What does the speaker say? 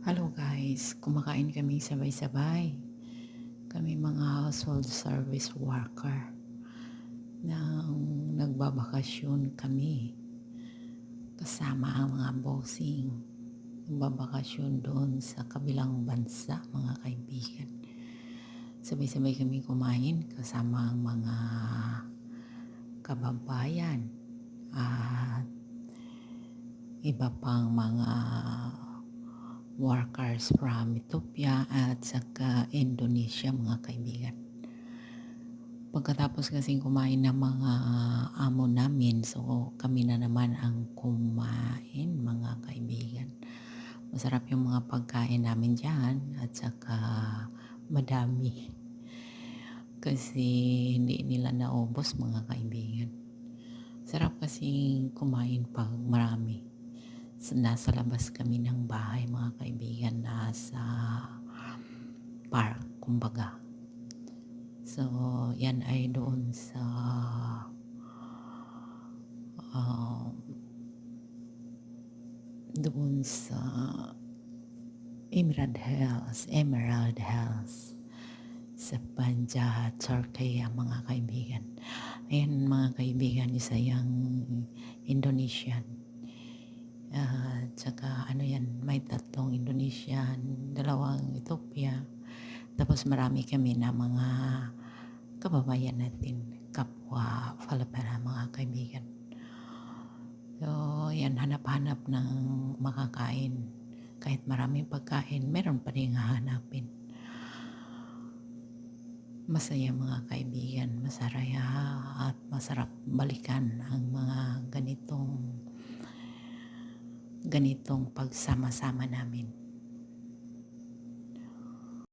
Hello guys, kumakain kami sabay-sabay. Kami mga household service worker nang nagbabakasyon kami kasama ang mga bossing. Nagbabakasyon doon sa kabilang bansa mga kaibigan. Sabay-sabay kami kumain kasama ang mga kababayan at iba pang mga workers from Ethiopia at saka Indonesia mga kaibigan. Pagkatapos kasing kumain ng mga amo namin, so kami na naman ang kumain mga kaibigan. Masarap yung mga pagkain namin dyan at saka madami. Kasi hindi nila naubos mga kaibigan. Sarap kasi kumain pag marami nasa labas kami ng bahay mga kaibigan nasa park kumbaga. So yan ay doon sa um, doon sa Emerald Hills Emerald Hills sa Banja, Turkey mga kaibigan. Ayan mga kaibigan isa yung Indonesian at saka ano yan, may tatlong Indonesian, dalawang Ethiopia. Tapos marami kami na mga kababayan natin, kapwa Filipina, mga kaibigan. So, yan, hanap-hanap ng makakain. Kahit maraming pagkain, meron pa rin hahanapin. Masaya mga kaibigan, masaraya at masarap balikan ang mga ganitong ganitong pagsama-sama namin.